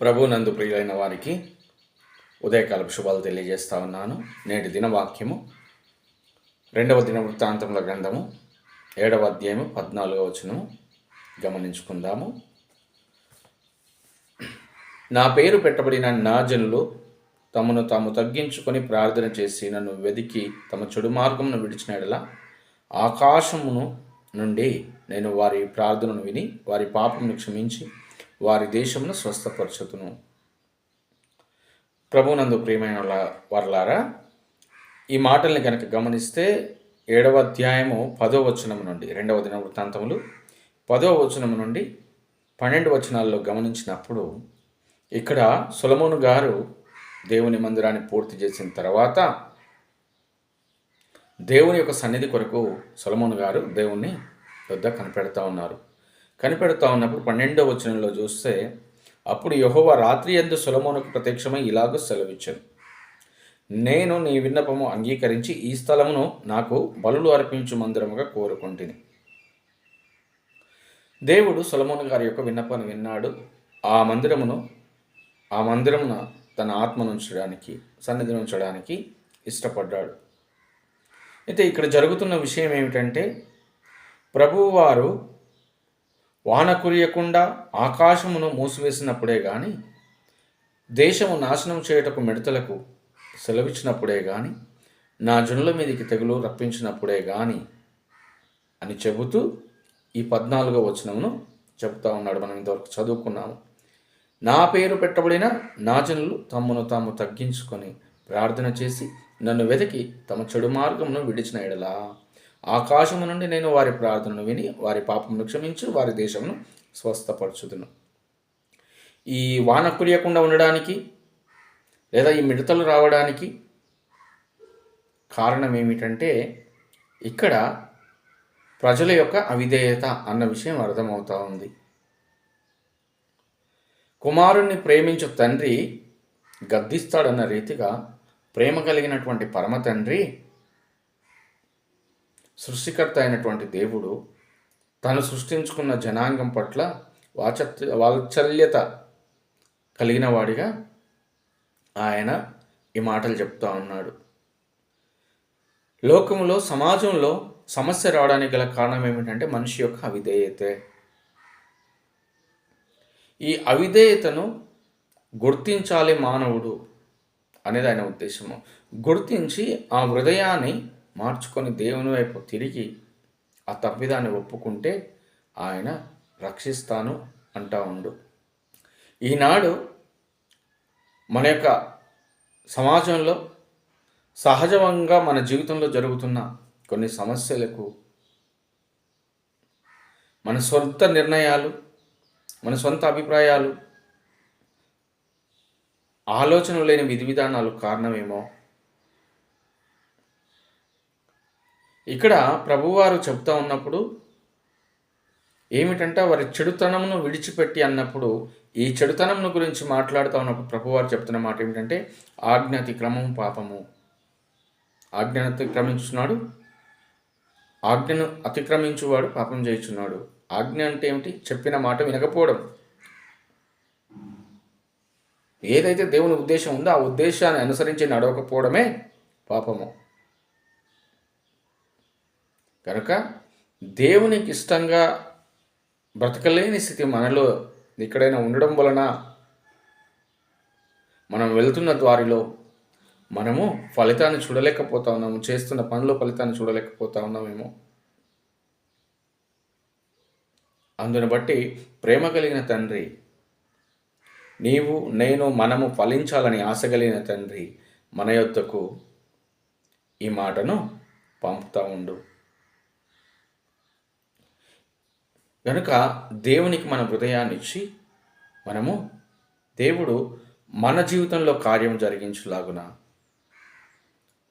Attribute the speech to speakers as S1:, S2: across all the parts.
S1: ప్రభు నందు ప్రియులైన వారికి ఉదయకాలపు శుభాలు తెలియజేస్తా ఉన్నాను. నేటి దినవాక్యము రెండవ దిన వృత్తాంతముల గ్రంథము ఏడవ అధ్యాయము పద్నాలుగవ వచనము గమనించుకుందాము. నా పేరు పెట్టబడిన నా జనులు తమను తాము తగ్గించుకొని ప్రార్థన చేసి నన్ను వెదికి తమ చెడు మార్గమును విడిచినడలా ఆకాశమును నుండి నేను వారి ప్రార్థనను విని వారి పాపమును క్షమించి వారి దేశమును స్వస్థపరచుతును ప్రభునందు ప్రియమైన వర్లారా ఈ మాటల్ని కనుక గమనిస్తే ఏడవ అధ్యాయము పదో వచనం నుండి రెండవ దిన వృత్తాంతములు పదో వచనం నుండి పన్నెండు వచనాల్లో గమనించినప్పుడు ఇక్కడ సులమోను గారు దేవుని మందిరాన్ని పూర్తి చేసిన తర్వాత దేవుని యొక్క సన్నిధి కొరకు సొలమోను గారు దేవుణ్ణి వద్ద కనిపెడతా ఉన్నారు. కనిపెడతా ఉన్నప్పుడు పన్నెండవ వచనంలో చూస్తే అప్పుడు యహోవ రాత్రి ఎందు సొలమోనుకు ప్రత్యక్షమై ఇలాగ సెలవిచ్చాను. నేను నీ విన్నపము అంగీకరించి ఈ స్థలమును నాకు బలులు అర్పించు మందిరముగా కోరుకుంటుంది దేవుడు సులమోన్ గారి యొక్క విన్నపాన్ని విన్నాడు. ఆ మందిరమును ఆ మందిరమున తన ఆత్మను ఉంచడానికి సన్నిధిని ఉంచడానికి ఇష్టపడ్డాడు. అయితే ఇక్కడ జరుగుతున్న విషయం ఏమిటంటే ప్రభువారు వాన కురియకుండా ఆకాశమును మూసివేసినప్పుడే కానీ దేశము నాశనం చేయుటకు మిడతలకు సెలవిచ్చినప్పుడే కానీ నా జనుల మీదకి తెగులు రప్పించినప్పుడే కానీ అని చెబుతూ ఈ పద్నాలుగో వచనమును చెబుతా ఉన్నాడు. మనం ఇంతవరకు చదువుకున్నాము. నా పేరు పెట్టబడిన నా జనులు తమను తాము తగ్గించుకొని ప్రార్థన చేసి నన్ను వెతికి తమ చెడు మార్గమును విడిచిన ఎడలా ఆకాశము నుండి నేను వారి ప్రార్థనను విని వారి పాపమును క్షమించి వారి దేశమును స్వస్థపరచుదును. ఈ వాన కురియకుండా ఉండడానికి లేదా ఈ మిడతలు రావడానికి కారణం ఏమిటంటే ఇక్కడ ప్రజల యొక్క అవిధేయత అన్న విషయం అర్థమవుతా ఉంది. కుమారుణ్ణి ప్రేమించు తండ్రి గద్దిస్తాడన్న రీతిగా ప్రేమ కలిగినటువంటి పరమ తండ్రి సృష్టికర్త అయినటువంటి దేవుడు తను సృష్టించుకున్న జనాంగం పట్ల వాచ వాత్సల్యత కలిగిన వాడిగా ఆయన ఈ మాటలు చెప్తా ఉన్నాడు. లోకంలో సమాజంలో సమస్య రావడానికి గల కారణం ఏమిటంటే మనిషి యొక్క అవిధేయతే. ఈ అవిధేయతను గుర్తించాలి మానవుడు అనేది ఆయన ఉద్దేశము. గుర్తించి ఆ హృదయాన్ని మార్చుకొని దేవుని వైపు తిరిగి ఆ తప్పిదాన్ని ఒప్పుకుంటే ఆయన రక్షిస్తాను అంటా ఉండు. ఈనాడు మన యొక్క సమాజంలో సహజంగా మన జీవితంలో జరుగుతున్న కొన్ని సమస్యలకు మన సొంత నిర్ణయాలు మన సొంత అభిప్రాయాలు ఆలోచన లేని విధి విధానాలు కారణమేమో ఇక్కడ ప్రభువారు చెప్తా ఉన్నప్పుడు ఏమిటంటే వారి చెడుతనమును విడిచిపెట్టి అన్నప్పుడు ఈ చెడుతనమును గురించి మాట్లాడుతూ ఉన్నప్పుడు ప్రభువారు చెప్తున్న మాట ఏమిటంటే ఆజ్ఞ అతిక్రమం పాపము. ఆజ్ఞను అతిక్రమించున్నాడు ఆజ్ఞను అతిక్రమించువాడు పాపం చేయుచున్నాడు. ఆజ్ఞ అంటే ఏమిటి? చెప్పిన మాట వినకపోవడం. ఏదైతే దేవుని ఉద్దేశం ఉందో ఆ ఉద్దేశాన్ని అనుసరించి నడవకపోవడమే పాపము. కనుక దేవునికి ఇష్టంగా బ్రతకలేని స్థితి మనలో ఎక్కడైనా ఉండడం వలన మనం వెళ్తున్న దారిలో మనము ఫలితాన్ని చూడలేకపోతా ఉన్నాము చేస్తున్న పనిలో ఫలితాన్ని చూడలేకపోతా ఉన్నామేమో అందుని బట్టి ప్రేమ కలిగిన తండ్రి నీవు నేను మనము ఫలించాలని ఆశ కలిగిన తండ్రి మన యొద్దకు ఈ మాటను పంపుతా ఉండు. కనుక దేవునికి మన హృదయాన్ని ఇచ్చి మనము దేవుడు మన జీవితంలో కార్యం జరిగించులాగున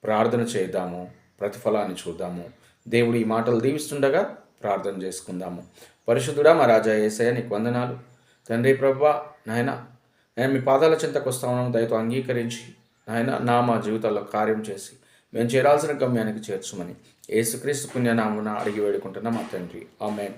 S1: ప్రార్థన చేద్దాము ప్రతిఫలాన్ని చూద్దాము. దేవుడు ఈ మాటలు దీవిస్తుండగా ప్రార్థన చేసుకుందాము. పరిశుద్ధుడా మా రాజా ఏసయ్య నీకు వందనాలు. తండ్రి ప్రభా నాయన నేను మీ పాదాల చింతకు వస్తా ఉన్నాము దయతో అంగీకరించి నాయన నా మా జీవితాల్లో కార్యం చేసి మేము చేరాల్సిన గమ్యానికి చేర్చుమని. ఏసుక్రీస్తు పుణ్యనామన అడిగి వేడుకుంటున్నాం మా తండ్రి. ఆమెన్.